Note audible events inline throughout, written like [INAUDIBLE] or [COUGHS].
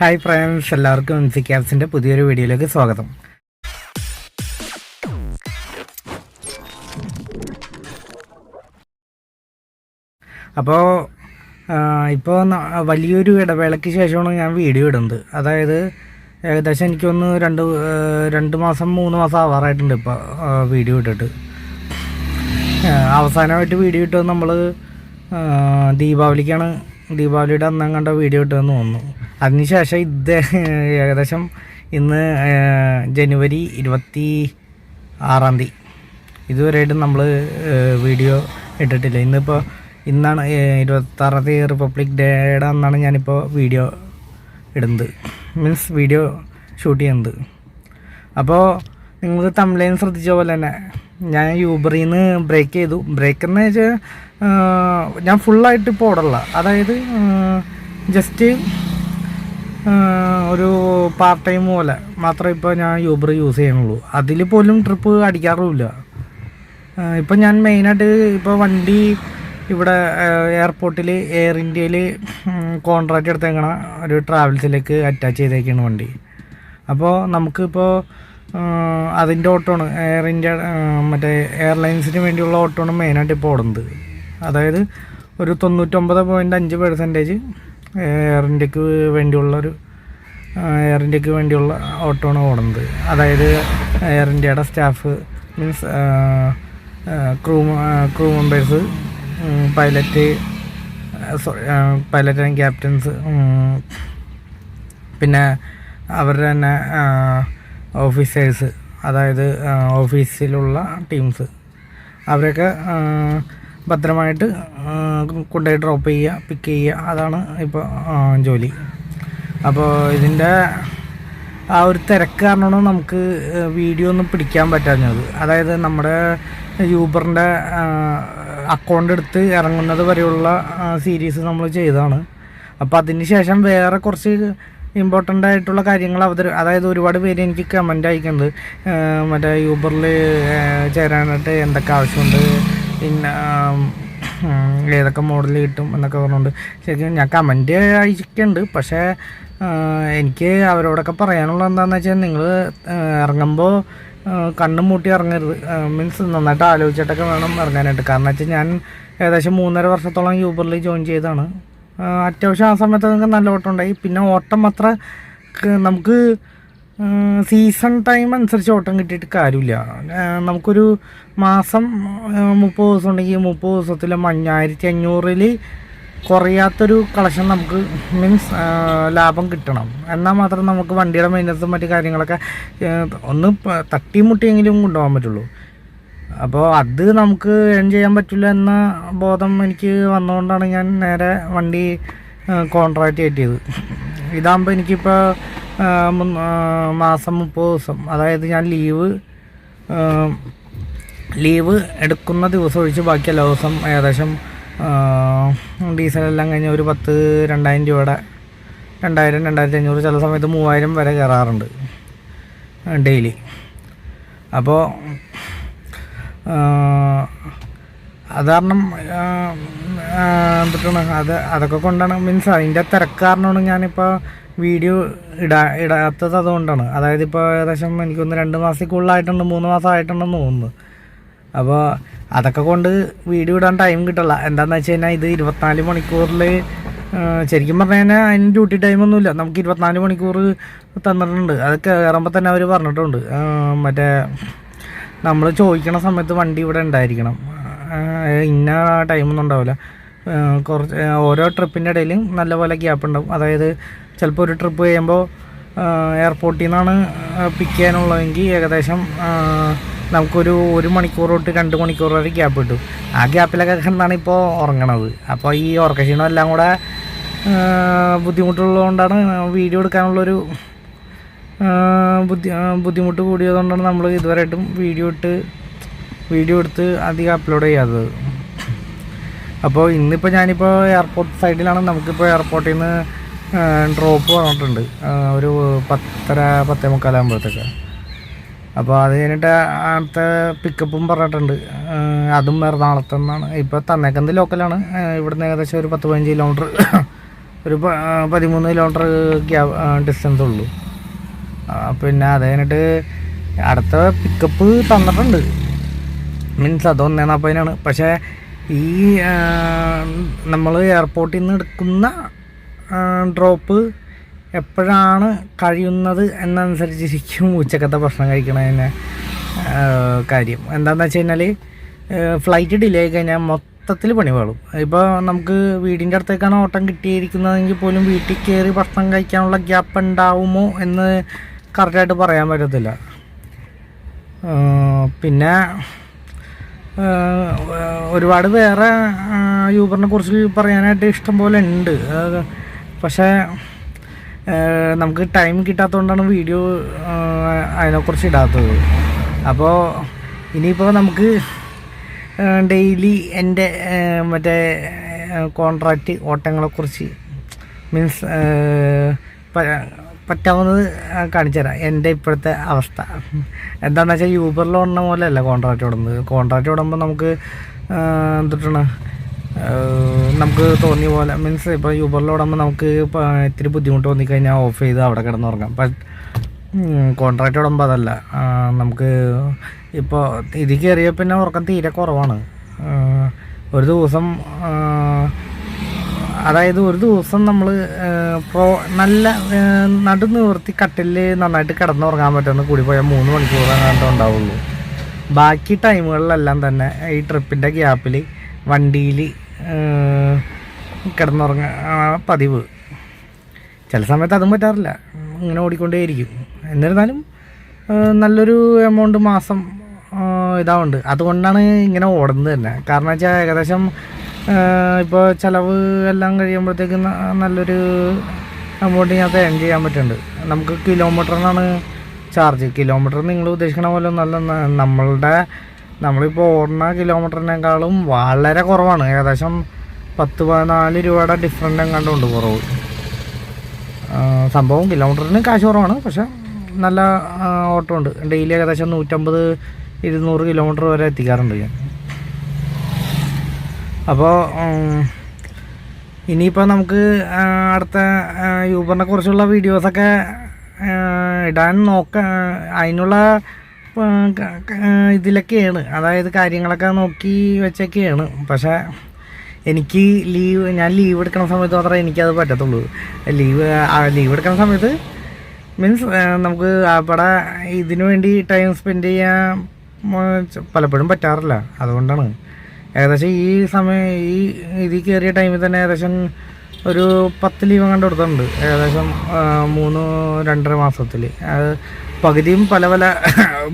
Hi friends എല്ലാവർക്കും M C ക്യാബ്സിന്റെ പുതിയൊരു വീഡിയോയിലേക്ക് സ്വാഗതം. അപ്പോൾ ഇപ്പോൾ വലിയൊരു ഇടവേളയ്ക്ക് ശേഷമാണ് ഞാൻ വീഡിയോ ഇടുന്നത്. അതായത് ഏകദേശം എനിക്കൊന്ന് രണ്ട് രണ്ട് മാസം മൂന്ന് മാസം ആവാറായിട്ടുണ്ട് ഇപ്പോൾ വീഡിയോ ഇട്ടിട്ട്. അവസാനമായിട്ട് വീഡിയോ ഇട്ടത് നമ്മൾ ദീപാവലിക്കാണ്. ദീപാവലിയുടെ അന്നം കണ്ട വീഡിയോ ഇട്ടതെന്ന് തോന്നുന്നു. അതിനുശേഷം ഇത് ഏകദേശം ഇന്ന് ജനുവരി ഇരുപത്തി ആറാം തീയതി. ഇതുവരെയായിട്ടും നമ്മൾ വീഡിയോ ഇട്ടിട്ടില്ല. ഇന്നിപ്പോൾ ഇന്നാണ് ഇരുപത്താറാം തീയതി റിപ്പബ്ലിക് ഡേയുടെ അന്നാണ് ഞാനിപ്പോൾ വീഡിയോ ഇടുന്നത്. മീൻസ് വീഡിയോ ഷൂട്ട് ചെയ്യുന്നത്. അപ്പോൾ നിങ്ങൾ തമിഴ്ലൈൻ ശ്രദ്ധിച്ച പോലെ തന്നെ ഞാൻ യൂബറിൽ നിന്ന് ബ്രേക്ക് ചെയ്തു. ബ്രേക്ക് എന്ന് വെച്ചാൽ ഞാൻ ഫുള്ളായിട്ട് ഇപ്പോൾ ഓടല്ല അതായത് ജസ്റ്റ് ഒരു പാർട്ട് ടൈം പോലെ. മാത്രമേ ഇപ്പോൾ ഞാൻ യൂബർ യൂസ് ചെയ്യണുള്ളൂ അതിൽ പോലും ട്രിപ്പ് അടിക്കാറുമില്ല. ഇപ്പം ഞാൻ മെയിനായിട്ട് ഇപ്പോൾ വണ്ടി ഇവിടെ എയർപോർട്ടിൽ എയർ ഇന്ത്യയിൽ കോൺട്രാക്റ്റ് എടുത്തേക്കണ ഒരു ട്രാവൽസിലേക്ക് അറ്റാച്ച് ചെയ്തേക്കാണ് വണ്ടി. അപ്പോൾ നമുക്കിപ്പോൾ അതിന്റെ ഓട്ടമാണ് എയർ ഇന്ത്യ മറ്റേ എയർലൈൻസിന് വേണ്ടിയുള്ള ഓട്ടമാണ് മെയിനായിട്ട് ഇപ്പോൾ ഓടുന്നത്. അതായത് ഒരു തൊണ്ണൂറ്റൊമ്പത് പോയിന്റ് അഞ്ച് പെർസെന്റേജ് എയർ ഇന്ത്യയ്ക്ക് വേണ്ടിയുള്ളൊരു എയർ ഇന്ത്യയ്ക്ക് വേണ്ടിയുള്ള ഓട്ടോണ ഓടുന്നത്. അതായത് എയർ ഇന്ത്യയുടെ staff means crew crew members pilot sorry pilot and captains പിന്നെ അവരുടെ തന്നെ ഓഫീസേഴ്സ് അതായത് ഓഫീസിലുള്ള ടീംസ്. അവരൊക്കെ ഭദ്രമായിട്ട് കൊണ്ടുപോയി ഡ്രോപ്പ് ചെയ്യുക പിക്ക് ചെയ്യുക. അതാണ് ഇപ്പോൾ ജോലി. അപ്പോൾ ഇതിന്റെ ആ ഒരു തിരക്ക് കാരണമാണ് നമുക്ക് വീഡിയോ ഒന്നും പിടിക്കാൻ പറ്റാഞ്ഞത്. അതായത് നമ്മുടെ യൂബറിന്റെ അക്കൗണ്ട് എടുത്ത് ഇറങ്ങുന്നത് വരെയുള്ള സീരീസ് നമ്മൾ ചെയ്തതാണ്. അപ്പോൾ അതിന് ശേഷം വേറെ കുറച്ച് ഇമ്പോർട്ടന്റ് ആയിട്ടുള്ള കാര്യങ്ങൾ അവതര അതായത് ഒരുപാട് പേര് എനിക്ക് കമന്റ് അയക്കുന്നുണ്ട്. മറ്റേ യൂബറിൽ ചേരാനായിട്ട് എന്തൊക്കെ ആവശ്യമുണ്ട് പിന്നെ ഏതൊക്കെ മോഡൽ കിട്ടും എന്നൊക്കെ പറഞ്ഞുകൊണ്ട് ശരിക്കും ഞാൻ കമന്റ് അയച്ചിട്ടുണ്ട് പക്ഷേ എനിക്ക് അവരോടൊക്കെ പറയാനുള്ള എന്താണെന്ന് വെച്ചാൽ നിങ്ങൾ ഇറങ്ങുമ്പോൾ കണ്ണും മൂട്ടി ഇറങ്ങരുത്. മീൻസ് നന്നായിട്ട് ആലോചിച്ചിട്ടൊക്കെ വേണം ഇറങ്ങാനായിട്ട്. കാരണം വെച്ചാൽ ഞാൻ ഏകദേശം മൂന്നര വർഷത്തോളം യൂബറിൽ ജോയിൻ ചെയ്തതാണ്. അത്യാവശ്യം ആ സമയത്ത് നമുക്ക് നല്ല ഓട്ടം ഉണ്ടായി. പിന്നെ ഓട്ടം അത്ര നമുക്ക് സീസൺ ടൈം അനുസരിച്ച് ഓട്ടം കിട്ടിയിട്ട് കാര്യമില്ല. നമുക്കൊരു മാസം മുപ്പത് ദിവസം ഉണ്ടെങ്കിൽ മുപ്പത് ദിവസത്തിൽ അഞ്ഞായിരത്തി അഞ്ഞൂറിൽ കുറയാത്തൊരു കളക്ഷൻ നമുക്ക് മീൻസ് ലാഭം കിട്ടണം. എന്നാൽ മാത്രം നമുക്ക് വണ്ടിയുടെ മെയിന്റനൻസും മറ്റു കാര്യങ്ങളൊക്കെ ഒന്ന് തട്ടിമുട്ടിയെങ്കിലും കൊണ്ടുപോകാൻ പറ്റുള്ളൂ. അപ്പോൾ അത് നമുക്ക് ഏൺ ചെയ്യാൻ പറ്റില്ല എന്ന ബോധം എനിക്ക് വന്നുകൊണ്ടാണ് ഞാൻ നേരെ വണ്ടി കോൺട്രാക്റ്റ് കയറ്റിയത് ഇതാകുമ്പോൾ എനിക്കിപ്പോൾ മാസം മുപ്പത് ദിവസം. അതായത് ഞാൻ ലീവ് ലീവ് എടുക്കുന്ന ദിവസം ഒഴിച്ച് ബാക്കി എല്ലാ ദിവസം ഏകദേശം ഡീസലെല്ലാം കഴിഞ്ഞ് ഒരു പത്ത് രണ്ടായിരം രൂപയുടെ രണ്ടായിരം രണ്ടായിരത്തി അഞ്ഞൂറ് ചില സമയത്ത് മൂവായിരം വരെ കയറാറുണ്ട് ഡെയിലി. അപ്പോൾ അത് കാരണം എന്തിട്ടാണ് അത് അതൊക്കെ കൊണ്ടാണ് മീൻസ് അതിന്റെ തിരക്കാരനാണ് ഞാനിപ്പോൾ വീഡിയോ ഇടാ ഇടാത്തത് അതുകൊണ്ടാണ്. അതായത് ഇപ്പോൾ ഏകദേശം എനിക്കൊന്ന് രണ്ട് മാസത്തിൽ കൂടുതലായിട്ടുണ്ട് മൂന്ന് മാസം ആയിട്ടുണ്ടെന്ന് തോന്നുന്നു. അപ്പോൾ അതൊക്കെ കൊണ്ട് വീഡിയോ ഇടാൻ ടൈം കിട്ടില്ല. എന്താണെന്ന് വെച്ച് കഴിഞ്ഞാൽ ഇത് ഇരുപത്തിനാല് മണിക്കൂറിൽ ശരിക്കും പറഞ്ഞു കഴിഞ്ഞാൽ അതിന് ഡ്യൂട്ടി ടൈമൊന്നുമില്ല നമുക്ക് ഇരുപത്തിനാല് മണിക്കൂർ തന്നിട്ടുണ്ട്. അത് കയറുമ്പോൾ തന്നെ അവർ പറഞ്ഞിട്ടുണ്ട്. മറ്റേ നമ്മൾ ചോദിക്കണ സമയത്ത് വണ്ടി ഇവിടെ ഉണ്ടായിരിക്കണം. ഇന്ന ടൈമൊന്നും ഉണ്ടാവില്ല. കുറച്ച് ഓരോ ട്രിപ്പിന്റെ ഇടയിലും നല്ലപോലെ ഗ്യാപ്പ് ഉണ്ടാവും. അതായത് ചിലപ്പോൾ ഒരു ട്രിപ്പ് കഴിയുമ്പോൾ എയർപോർട്ടിൽ നിന്നാണ് പിക്ക് ചെയ്യാനുള്ളതെങ്കിൽ ഏകദേശം നമുക്കൊരു ഒരു മണിക്കൂർ തൊട്ട് രണ്ട് മണിക്കൂർ വരെ ഗ്യാപ്പ് കിട്ടും. ആ ഗ്യാപ്പിലൊക്കെ കിടന്നാണ് ഇപ്പോൾ ഉറങ്ങണത്. അപ്പോൾ ഈ ഉറക്കക്ഷീണം എല്ലാം കൂടെ ബുദ്ധിമുട്ടുള്ളതുകൊണ്ടാണ് വീഡിയോ എടുക്കാനുള്ളൊരു ബുദ്ധി ബുദ്ധിമുട്ട് കൂടിയതുകൊണ്ടാണ് നമ്മൾ ഇതുവരെയായിട്ടും വീഡിയോ ഇട്ട് വീഡിയോ എടുത്ത് അധികം അപ്ലോഡ് ചെയ്യാത്തത്. അപ്പോൾ ഇന്നിപ്പോൾ ഞാനിപ്പോൾ എയർപോർട്ട് സൈഡിലാണ് നമുക്കിപ്പോൾ എയർപോർട്ടിൽ നിന്ന് ഡ്രോപ്പ് ആ, ഒരു പത്തര പത്തേ മുക്കാലാകുമ്പോഴത്തേക്ക് അപ്പോൾ അത് കഴിഞ്ഞിട്ട് അടുത്ത പിക്കപ്പും പറഞ്ഞിട്ടുണ്ട്. അതും എറണാകുളത്ത് നിന്നാണ്. ഇപ്പോൾ തന്നേക്കുന്നത് ലോക്കലാണ് ഇവിടുന്ന് ഏകദേശം ഒരു പത്ത് പതിനഞ്ച് കിലോമീറ്റർ ഒരു പതിമൂന്ന് കിലോമീറ്റർ ഡിസ്റ്റൻസ് ഉള്ളൂ. പിന്നെ അത് കഴിഞ്ഞിട്ട് അടുത്ത പിക്കപ്പ് തന്നിട്ടുണ്ട്. മീൻസ് അത് നേനാപ്പതിനാണ് പക്ഷേ ഈ നമ്മൾ എയർപോർട്ടിൽ നിന്ന് എടുക്കുന്ന ഡ്രോപ്പ് എപ്പോഴാണ് കഴിയുന്നത് എന്നനുസരിച്ചിരിക്കും ഉച്ചക്കത്തെ ഭക്ഷണം കഴിക്കണതിന് കാര്യം. എന്താണെന്ന് വെച്ച് കഴിഞ്ഞാൽ ഫ്ലൈറ്റ് ഡിലേ ആയി കഴിഞ്ഞാൽ മൊത്തത്തിൽ പണി വേളും ഇപ്പോൾ നമുക്ക് വീടിന്റെ അടുത്തേക്കാണ് ഓട്ടം കിട്ടിയിരിക്കുന്നതെങ്കിൽ പോലും വീട്ടിൽ കയറി ഭക്ഷണം കഴിക്കാനുള്ള ഗ്യാപ്പ് ഉണ്ടാവുമോ എന്ന് കറക്റ്റായിട്ട് പറയാൻ പറ്റത്തില്ല. പിന്നെ ഒരുപാട് വേറെ യൂബറിനെ കുറിച്ച് പറയാനായിട്ട് ഇഷ്ടം പോലെ ഉണ്ട്. പക്ഷേ നമുക്ക് ടൈം കിട്ടാത്തതുകൊണ്ടാണ് വീഡിയോ അതിനെക്കുറിച്ച് ഇടാത്തത്. അപ്പോൾ ഇനിയിപ്പോൾ നമുക്ക് ഡെയിലി എന്റെ മറ്റേ കോൺട്രാക്റ്റ് ഓട്ടങ്ങളെക്കുറിച്ച് മീൻസ് പറ്റാവുന്നത് കാണിച്ചു തരാം എന്റെ ഇപ്പോഴത്തെ അവസ്ഥ. എന്താണെന്ന് വെച്ചാൽ യൂബറിൽ ഓടുന്ന പോലെയല്ല കോൺട്രാക്റ്റ് ഓടുന്നത്. കോൺട്രാക്റ്റ് ഓടുമ്പോൾ നമുക്ക് എന്തിട്ടാണ്? നമുക്ക് തോന്നിയ പോലെ മീൻസ് ഇപ്പോൾ യൂബറിൽ ഓടുമ്പോൾ നമുക്ക് ഇത്തിരി ബുദ്ധിമുട്ട് തോന്നിക്കഴിഞ്ഞാൽ ഓഫ് ചെയ്ത് അവിടെ കിടന്നുറങ്ങാം. ബട്ട് കോൺട്രാക്റ്റ് ഓടുമ്പോൾ അതല്ല. നമുക്ക് ഇപ്പോൾ ഇതിൽ കയറിയ പിന്നെ ഉറക്കം തീരെ കുറവാണ്. ഒരു ദിവസം അതായത് ഒരു ദിവസം നമ്മൾ പ്രോ നല്ല നടു നിവർത്തി കട്ടിലിൽ നന്നായിട്ട് കിടന്നുറങ്ങാൻ പറ്റുന്ന കൂടി പോയാൽ മൂന്ന് അങ്ങനത്തെ ഉണ്ടാവുള്ളൂ. ബാക്കി ടൈമുകളിലെല്ലാം തന്നെ ഈ ട്രിപ്പിന്റെ ഗ്യാപ്പിൽ വണ്ടിയിൽ കിടന്നുറങ്ങ പതിവ്. ചില സമയത്ത് അതും പറ്റാറില്ല. ഇങ്ങനെ ഓടിക്കൊണ്ടേയിരിക്കും. എന്നിരുന്നാലും നല്ലൊരു എമൗണ്ട് മാസം ഇതാവുണ്ട് അതുകൊണ്ടാണ് ഇങ്ങനെ ഓടുന്നത് തന്നെ. കാരണം വെച്ചാൽ ഏകദേശം ഇപ്പോൾ ചിലവ് എല്ലാം കഴിയുമ്പോഴത്തേക്ക് നല്ലൊരു എമൗണ്ട് ഇതിനകത്ത് ഏൺ ചെയ്യാൻ പറ്റുന്നുണ്ട്. നമുക്ക് കിലോമീറ്ററിനാണ് ചാർജ് കിലോമീറ്റർ നിങ്ങൾ ഉദ്ദേശിക്കണ പോലെ നല്ല നമ്മളുടെ നമ്മളിപ്പോൾ ഓടുന്ന കിലോമീറ്ററിനേക്കാളും വളരെ കുറവാണ്. ഏകദേശം പത്ത് പതിനാല് രൂപയുടെ ഡിഫറന്റ് എങ്ങാണ്ടുണ്ട് കുറവ്. സംഭവം കിലോമീറ്ററിന് കാശ് കുറവാണ്. പക്ഷെ നല്ല ഓട്ടമുണ്ട് ഡെയിലി ഏകദേശം നൂറ്റമ്പത് ഇരുന്നൂറ് കിലോമീറ്റർ വരെ എത്തിക്കാറുണ്ട് ഞാൻ. അപ്പോൾ ഇനിയിപ്പോൾ നമുക്ക് അടുത്ത യൂബറിനെ കുറിച്ചുള്ള വീഡിയോസൊക്കെ ഇടാൻ നോക്ക അതിനുള്ള ഇതിലൊക്കെയാണ്. അതായത് കാര്യങ്ങളൊക്കെ നോക്കി വെച്ചൊക്കെയാണ്. പക്ഷേ എനിക്ക് ലീവ് ഞാൻ ലീവ് എടുക്കുന്ന സമയത്ത് മാത്രമേ എനിക്കത് പറ്റത്തുള്ളൂ. ലീവ് ലീവ് എടുക്കുന്ന സമയത്ത് മീൻസ് നമുക്ക് അവിടെ ഇതിനു വേണ്ടി ടൈം സ്പെൻഡ് ചെയ്യാൻ പലപ്പോഴും പറ്റാറില്ല. അതുകൊണ്ടാണ്. ഏകദേശം ഈ സമയം ഈ ഇതിൽ കയറിയ ടൈമിൽ തന്നെ ഏകദേശം ഒരു പത്ത് ലീവ് കണ്ട് കൊടുത്തിട്ടുണ്ട്. ഏകദേശം മൂന്ന് രണ്ടര മാസത്തിൽ അത് പകുതിയും പല പല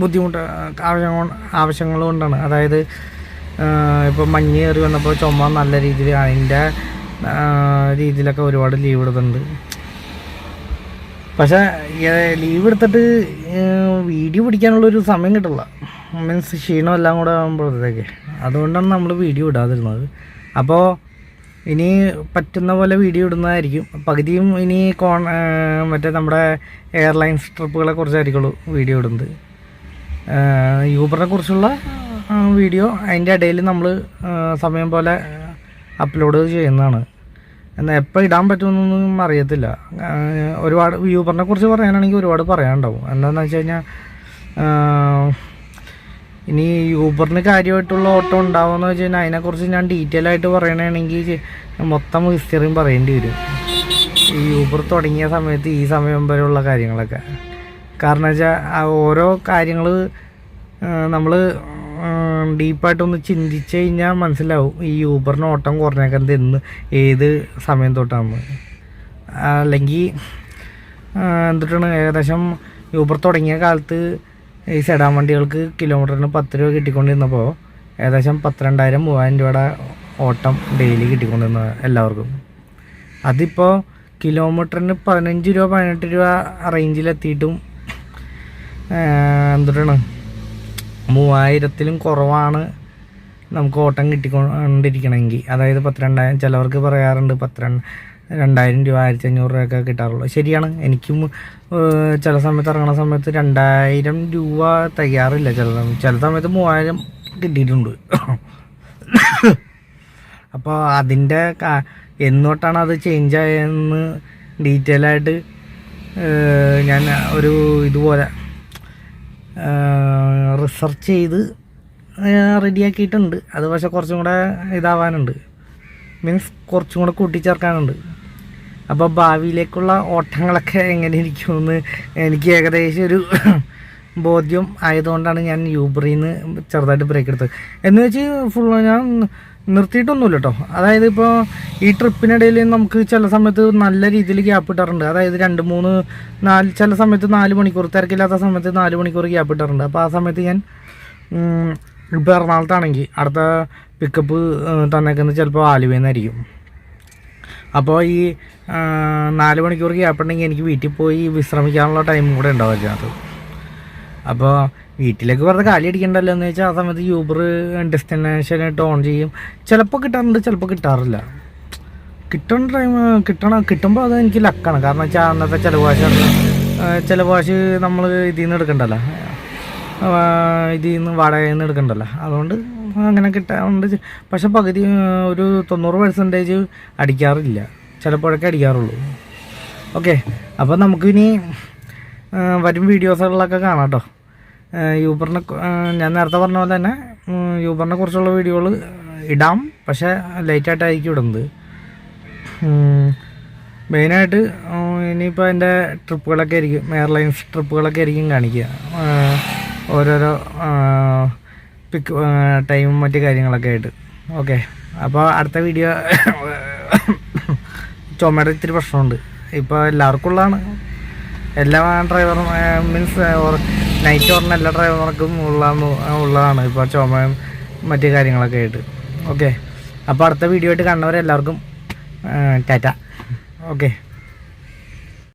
ബുദ്ധിമുട്ട് ആവശ്യങ്ങൾ ആവശ്യങ്ങൾ കൊണ്ടാണ്. അതായത് ഇപ്പോൾ മഞ്ഞ് കയറി വന്നപ്പോൾ ചുമ നല്ല രീതിയിൽ അതിന്റെ രീതിയിലൊക്കെ ഒരുപാട് ലീവ് എടുത്തിട്ടുണ്ട്. പക്ഷേ ലീവ് എടുത്തിട്ട് വീഡിയോ പിടിക്കാനുള്ളൊരു സമയം കിട്ടില്ല. മീൻസ് ക്ഷീണം എല്ലാം കൂടെ ആകുമ്പോഴത്തേക്ക് അതുകൊണ്ടാണ് നമ്മൾ വീഡിയോ ഇടാതിരുന്നത്. അപ്പോൾ ഇനി പറ്റുന്ന പോലെ വീഡിയോ ഇടുന്നതായിരിക്കും. പകുതിയും ഇനി കോൺ മറ്റേ നമ്മുടെ എയർലൈൻസ് ട്രിപ്പുകളെ കുറിച്ചായിരിക്കുള്ളൂ വീഡിയോ ഇടുന്നത്. യൂബറിനെ കുറിച്ചുള്ള വീഡിയോ അതിന്റെ ഇടയിൽ നമ്മൾ സമയം പോലെ അപ്ലോഡ് ചെയ്യുന്നതാണ്. എന്നാൽ എപ്പോൾ ഇടാൻ പറ്റുമെന്നൊന്നും അറിയത്തില്ല. ഒരുപാട് യൂബറിനെ കുറിച്ച് പറയാനാണെങ്കിൽ ഒരുപാട് പറയാനുണ്ടാവും. എന്താണെന്ന് വെച്ച് കഴിഞ്ഞാൽ ഇനി യൂബറിന് കാര്യമായിട്ടുള്ള ഓട്ടം ഉണ്ടാവുമെന്ന് വെച്ച് കഴിഞ്ഞാൽ അതിനെക്കുറിച്ച് ഞാൻ ഡീറ്റെയിൽ ആയിട്ട് പറയണമെങ്കിൽ മൊത്തം ഹിസ്റ്ററിയും പറയേണ്ടി വരും. ഈ യൂബർ തുടങ്ങിയ സമയത്ത് ഈ സമയം വരെയുള്ള കാര്യങ്ങളൊക്കെ. കാരണം വെച്ചാൽ ഓരോ കാര്യങ്ങൾ നമ്മൾ ഡീപ്പായിട്ടൊന്ന് ചിന്തിച്ച് കഴിഞ്ഞാൽ മനസ്സിലാവും ഈ യൂബറിന് ഓട്ടം കുറഞ്ഞേക്കുന്നത് എന്ന് ഏത് സമയം തൊട്ടാണ് അല്ലെങ്കിൽ എന്തിട്ടാണ് ഏകദേശം യൂബർ തുടങ്ങിയ കാലത്ത് ഈ സെഡാൻ വണ്ടികൾക്ക് കിലോമീറ്ററിന് പത്ത് രൂപ കിട്ടിക്കൊണ്ടിരുന്നപ്പോൾ ഏകദേശം പത്തിരണ്ടായിരം മൂവായിരം രൂപയുടെ ഓട്ടം ഡെയിലി കിട്ടിക്കൊണ്ടിരുന്ന എല്ലാവർക്കും. അതിപ്പോൾ കിലോമീറ്ററിന് പതിനഞ്ച് രൂപ പതിനെട്ട് രൂപ റേഞ്ചിലെത്തിയിട്ടും എന്തിട്ടാണ് മൂവായിരത്തിലും കുറവാണ് നമുക്ക് ഓട്ടം കിട്ടിക്കൊണ്ടിരിക്കണമെങ്കിൽ അതായത് പത്തിരണ്ടായിരം ചിലവർക്ക് പറയാറുണ്ട് പത്തിരണ്ട് രണ്ടായിരം രൂപ ആയിരത്തി അഞ്ഞൂറ് രൂപയൊക്കെ കിട്ടാറുള്ളൂ. ശരിയാണ്. എനിക്കും ചില സമയത്ത് ഇറങ്ങുന്ന സമയത്ത് രണ്ടായിരം രൂപ തയ്യാറില്ല. ചില സമയം ചില സമയത്ത് മൂവായിരം കിട്ടിയിട്ടുണ്ട്. അപ്പോൾ അതിന്റെ എന്നോട്ടാണ് അത് ചേഞ്ച് ആയതെന്ന് ഡീറ്റെയിൽ ആയിട്ട് ഞാൻ ഒരു ഇതുപോലെ റിസർച്ച് ചെയ്ത് റെഡിയാക്കിയിട്ടുണ്ട് അത് പക്ഷെ കുറച്ചും കൂടെ ഇതാവാനുണ്ട്. മീൻസ് കുറച്ചും കൂടെ കൂട്ടിച്ചേർക്കാനുണ്ട്. അപ്പോൾ ഭാവിയിലേക്കുള്ള ഓട്ടങ്ങളൊക്കെ എങ്ങനെ ഇരിക്കുമെന്ന് എനിക്ക് ഏകദേശം ഒരു [COUGHS] ബോധ്യം ആയതുകൊണ്ടാണ് ഞാൻ യൂബറിൽ നിന്ന് ചെറുതായിട്ട് ബ്രേക്ക് എടുത്തത്. എന്ന് വെച്ച് ഫുൾ ഞാൻ നിർത്തിയിട്ടൊന്നുമില്ല കേട്ടോ അതായത് ഇപ്പോൾ ഈ ട്രിപ്പിനിടയിൽ നമുക്ക് ചില സമയത്ത് നല്ല രീതിയിൽ ഗ്യാപ്പ് ഇട്ടാറുണ്ട്. അതായത് രണ്ട് മൂന്ന് നാല് ചില സമയത്ത് നാല് മണിക്കൂർ തിരക്കില്ലാത്ത സമയത്ത് നാല് മണിക്കൂർ ഗ്യാപ്പ് ഇട്ടാറുണ്ട്. അപ്പോൾ ആ സമയത്ത് ഞാൻ ഇപ്പോൾ എറണാകുളത്താണെങ്കിൽ അടുത്ത പിക്കപ്പ് തന്നേക്കുന്നത് ചിലപ്പോൾ ആലുവയിൽ അപ്പോൾ ഈ നാല് മണിക്കൂർ ഗ്യാപ്പ് ഉണ്ടെങ്കിൽ എനിക്ക് വീട്ടിൽ പോയി വിശ്രമിക്കാനുള്ള ടൈം കൂടെ ഉണ്ടാവും അതിനകത്ത്. അപ്പോൾ വീട്ടിലേക്ക് വെറുതെ കാലി അടിക്കണ്ടല്ലോ എന്ന് വെച്ചാൽ ആ സമയത്ത് യൂബർ ഡെസ്റ്റിനേഷനായിട്ട് ഓൺ ചെയ്യും. ചിലപ്പോൾ കിട്ടാറുണ്ട് ചിലപ്പോൾ കിട്ടാറില്ല. കിട്ടുന്ന ടൈം കിട്ടണം കിട്ടുമ്പോൾ അത് എനിക്ക് ലക്കാണ് കാരണം വെച്ചാൽ അന്നത്തെ ചിലവാശ ചിലവാശ് നമ്മൾ ഇതിൽ നിന്ന് എടുക്കണ്ടല്ലോ. ഇതിൽ നിന്ന് വാടകയിൽ നിന്ന് എടുക്കണ്ടല്ലോ. അതുകൊണ്ട് അങ്ങനെ കിട്ടാറുണ്ട്. പക്ഷെ പകുതി ഒരു തൊണ്ണൂറ് പെർസെന്റേജ് അടിക്കാറില്ല. ചിലപ്പോഴൊക്കെ അടിക്കാറുള്ളൂ. ഓക്കെ അപ്പോൾ നമുക്കിനി വരും വീഡിയോസുകളിലൊക്കെ കാണാം കേട്ടോ യൂബറിനെ ഞാൻ നേരത്തെ പറഞ്ഞ പോലെ തന്നെ യൂബറിനെ കുറിച്ചുള്ള വീഡിയോകൾ ഇടാം. പക്ഷേ ലേറ്റായിട്ടായിരിക്കും ഇടുന്നത്. മെയിനായിട്ട് ഇനിയിപ്പോൾ എന്റെ ട്രിപ്പുകളൊക്കെ ആയിരിക്കും എയർലൈൻസ് ട്രിപ്പുകളൊക്കെ ആയിരിക്കും കാണിക്കുക. ഓരോരോ പിക്ക് ടൈമും മറ്റു കാര്യങ്ങളൊക്കെ ആയിട്ട്. ഓക്കെ അപ്പോൾ അടുത്ത വീഡിയോ ചുമയുടെ ഇത്തിരി പ്രശ്നമുണ്ട്. ഇപ്പോൾ എല്ലാവർക്കും ഉള്ളതാണ് എല്ലാ ഡ്രൈവറും മീൻസ് നൈറ്റ് ഓർണ എല്ലാ ഡ്രൈവർക്കും ഉള്ളതാണ് ഉള്ളതാണ് ഇപ്പോൾ ചുമയും മറ്റു കാര്യങ്ങളൊക്കെ ആയിട്ട്. ഓക്കെ അപ്പോൾ അടുത്ത വീഡിയോ ആയിട്ട് കണ്ടവരെല്ലാവർക്കും ടാറ്റ. ഓക്കെ